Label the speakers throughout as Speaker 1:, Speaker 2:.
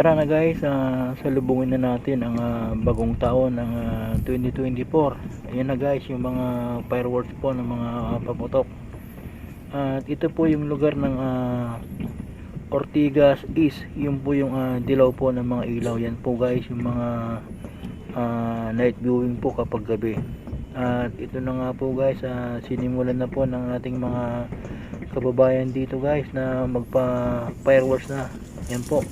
Speaker 1: Tara na guys, ah, salubungin na natin ang ah, bagong taon ng ah, 2024. Ayan na guys, yung mga fireworks po ng mga ah, paputok. At ito po yung lugar ng ah, Ortigas East. Yung po yung ah, dilaw po ng mga ilaw. Yan po guys, yung mga ah, night viewing po kapag gabi. At ito na nga po guys, ah, sinimulan na po ng ating mga kababayan dito guys na magpa fireworks na. Yan po.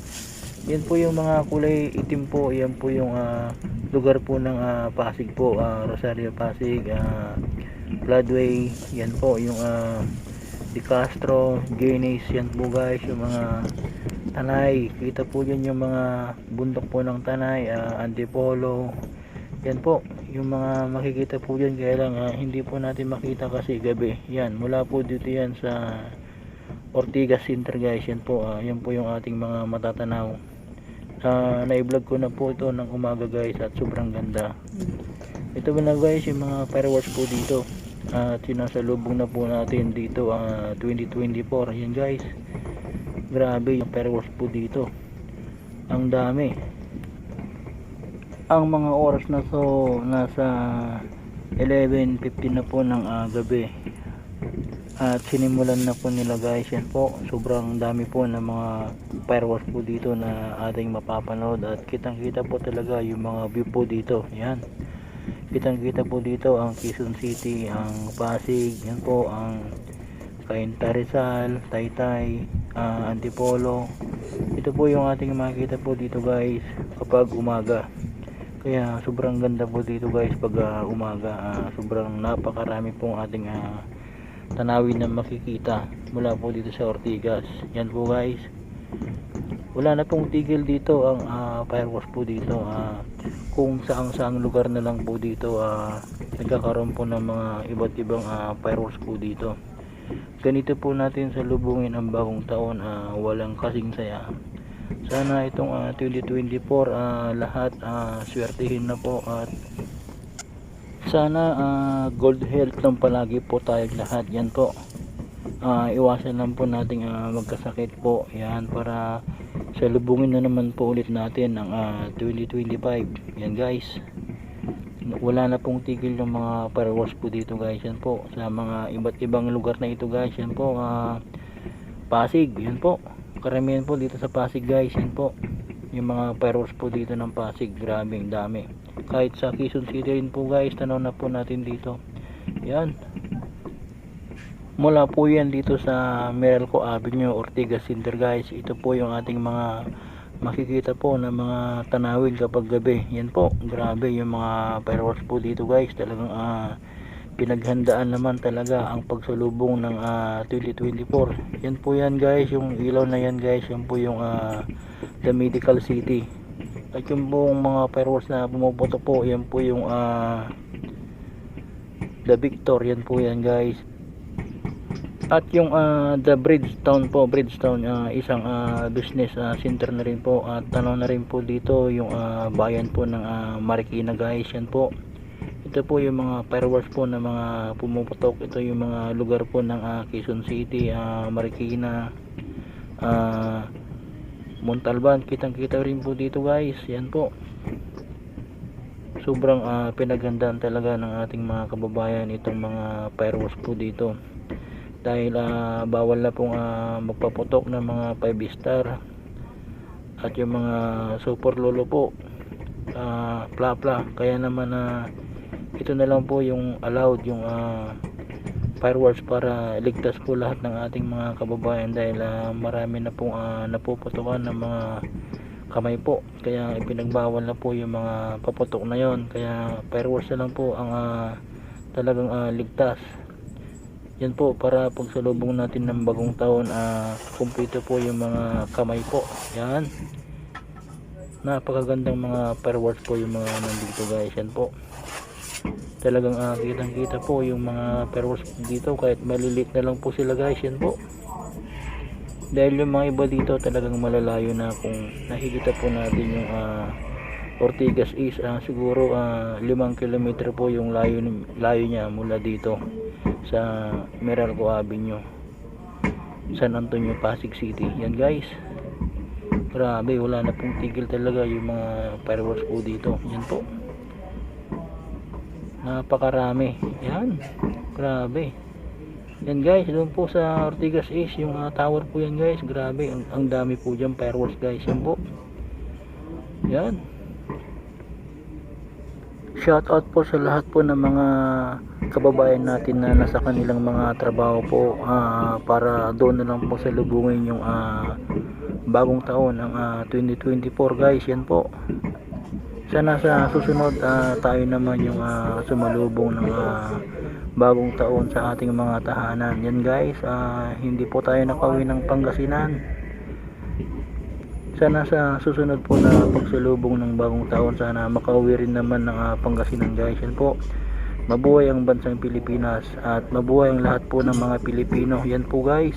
Speaker 1: Yan po yung mga kulay itim po. Yan po yung ah, lugar po ng ah, Pasig po. ah, Rosario Pasig. ah, Floodway. Yan po yung ah, Di Castro, Guinness. Yan po guys. Yung mga Tanay. Kita po yun yung mga bundok po ng Tanay. ah, Antipolo. Yan po. Yung mga makikita po yun. Kaya lang ah, hindi po natin makita kasi gabi. Yan. Mula po dito yan sa Ortigas Center guys. Yan po. ah, yan po yung ating mga matatanaw. Ah, na-vlog ko na po ito ng umaga guys at sobrang ganda. Ito na guys yung mga fireworks po dito. At sinasalubong na po natin dito ang 2024. Yan guys. Grabe yung fireworks po dito. Ang dami. Ang mga oras na so nasa 11.15 na po ng ah, gabi. At sinimulan na po nila guys yan po. Sobrang dami po ng mga fireworks po dito na ating mapapanood. At kitang kita po talaga yung mga view po dito. Yan. Kitang kita po dito ang Quezon City, ang Pasig, yan po ang Cainta Taytay, ah, Antipolo. Ito po yung ating makikita po dito guys kapag umaga. Kaya sobrang ganda po dito guys pag ah, umaga. Ah, sobrang napakarami pong ating ah, tanawin na makikita mula po dito sa Ortigas. Yan po guys. Wala na pong tigil dito ang ah, fireworks po dito. Ah, kung saang saang lugar na lang po dito ah, nagkakaroon po ng mga iba't ibang ah, fireworks po dito. Ganito po natin sa lubungin ang bagong taon ah, walang kasing saya. Sana itong ah, 2024 ah, lahat ah, swertihin na po at sana ah, gold health lang palagi po tayo lahat. Yan po. Ah, iwasan lang po nating ah, magkasakit po. Yan para sa lubungin na naman po ulit natin ang ah, 2025 yan guys. Wala na pong tigil yung mga fireworks po dito guys. Yan po. Sa mga iba't ibang lugar na ito guys. Yan po ah, Pasig. Yan po. Karamihan po dito sa Pasig guys. Yan po yung mga fireworks po dito ng Pasig grabe ang dami. Kahit sa Quezon City rin po guys tanaw na po natin dito. Yan. Mula po yan dito sa Meralco Avenue Ortigas Center guys. Ito po yung ating mga makikita po na mga tanawin kapag gabi. Yan po grabe yung mga fireworks po dito guys. Talagang ah, pinaghandaan naman talaga ang pagsalubong ng ah, 2024 yan po yan guys. Yung ilaw na yan guys. Yan po yung ah, the medical city. At yung pong mga fireworks na pumuputok po yan po yung ah, the Victor. Yan po yan guys. At yung ah, the Bridgetown po, Bridgetown ah, isang ah, business ah, center na rin po. At tanong na rin po dito yung ah, bayan po ng ah, Marikina guys. Yan po. Ito po yung mga fireworks po na mga pumuputok. Ito yung mga lugar po ng ah, Quezon City, ah, Marikina, ah, Montalban. Kitang kita rin po dito guys. Yan po. Sobrang ah, pinagandaan talaga ng ating mga kababayan itong mga fireworks po dito dahil ah, bawal na pong ah, magpaputok ng mga 5 star at yung mga super lolo po ah, pla pla kaya naman na ito na lang po yung allowed yung ah, fireworks para ligtas po lahat ng ating mga kababayan dahil ah, marami na pong ah, napuputukan ng mga kamay po. Kaya ipinagbawal na po yung mga paputok na yon kaya fireworks na lang po ang ah, talagang ah, ligtas. Yan po para pagsalubong natin ng bagong taon ah kumpleto po yung mga kamay po. Yan. Napakagandang mga fireworks po yung mga nandito guys. Yan po talagang ah, kitang kita po yung mga fireworks dito kahit maliliit na lang po sila guys yan po dahil yung mga iba dito talagang malalayo na kung nakikita po natin yung ah, Ortigas is ah, siguro 5 kilometer po yung layo, layo niya mula dito sa Meralco Avenue San Antonio Pasig City yan guys Grabe, wala na pong tigil talaga yung mga fireworks po dito. Yan po. Napakarami. Yan. Grabe. Yan guys, doon po sa Ortigas East, yung ah, tower po yan guys. Grabe, ang, ang dami po dyan fireworks guys. Yan po. Yan. Shout out po sa lahat po ng mga kababayan natin na nasa kanilang mga trabaho po ah, para doon na lang po sa lubungin yung ah, bagong taon ng ah, 2024 guys yan po sana sa susunod ah, tayo naman yung ah, sumalubong ng ah, bagong taon sa ating mga tahanan. Yan guys ah, hindi po tayo nakauwi ng Pangasinan. Sana sa susunod po na pagsalubong ng bagong taon sana makauwi rin naman ng ah, Pangasinan guys. Yan po. Mabuhay ang bansang Pilipinas at mabuhay ang lahat po ng mga Pilipino. Yan po guys